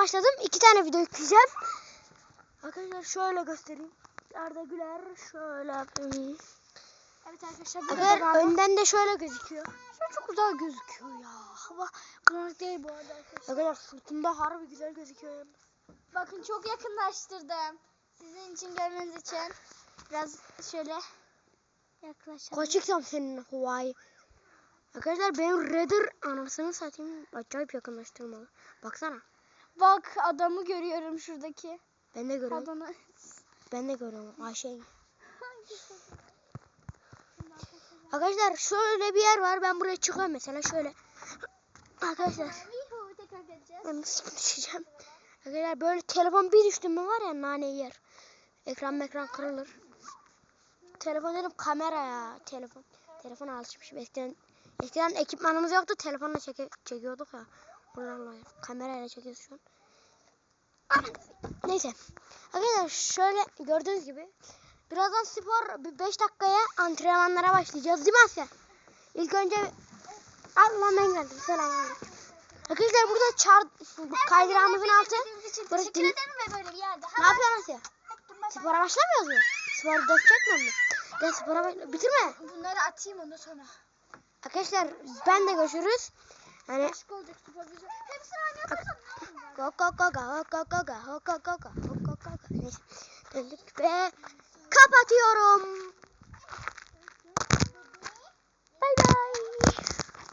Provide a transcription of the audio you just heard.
başladım. İki tane video yükleyeceğim. Arkadaşlar şöyle göstereyim. Arda Güler şöyle yapayım. Evet arkadaşlar Arkadaşlar önden de şöyle gözüküyor. Şöyle çok güzel gözüküyor ya. Hava karanlık değil bu arada arkadaşlar. Arkadaşlar sırtımda harbi güzel gözüküyor yalnız. Bakın çok yakınlaştırdım. Sizin için görmeniz için. Biraz şöyle yaklaşalım. Kaçıksam senin Hawaii. Arkadaşlar benim Redder anasını satayım. Acayip yakınlaştırmalı. Baksana. Bak adamı görüyorum şuradaki. Ben de görüyorum. Adamı. Ben de görüyorum Ayşe'yi. Arkadaşlar şöyle bir yer var. Ben buraya çıkıyorum mesela şöyle. Arkadaşlar ben nasıl düşeceğim? Arkadaşlar böyle telefon bir düştü mü var ya nane yer. Ekran mekran kırılır. Telefon dedim kamera ya telefon. Telefona alışmışım. Eskiden, eskiden ekipmanımız yoktu. Telefonla çeke, çekiyorduk ya. Buralarla kamerayla çekiyoruz şu an. Neyse. Arkadaşlar şöyle gördüğünüz gibi birazdan spor bir 5 dakikaya antrenmanlara başlayacağız değil mi Asya? İlk önce Allah ben geldim. Selamünaleyküm. Arkadaşlar burada çar kaydırağımızın altı. Burası din- ve böyle bir yerde. Ne yapıyorsun Asya? Spora başlamıyoruz mu? Spor dökecek mi? Gel spora başla. Bitirme. Bunları atayım ondan sonra. Arkadaşlar ben de görüşürüz. Hani Aşk olacak spor güzel. Hepsini aynı yaparsan Neyse döndük ve kapatıyorum.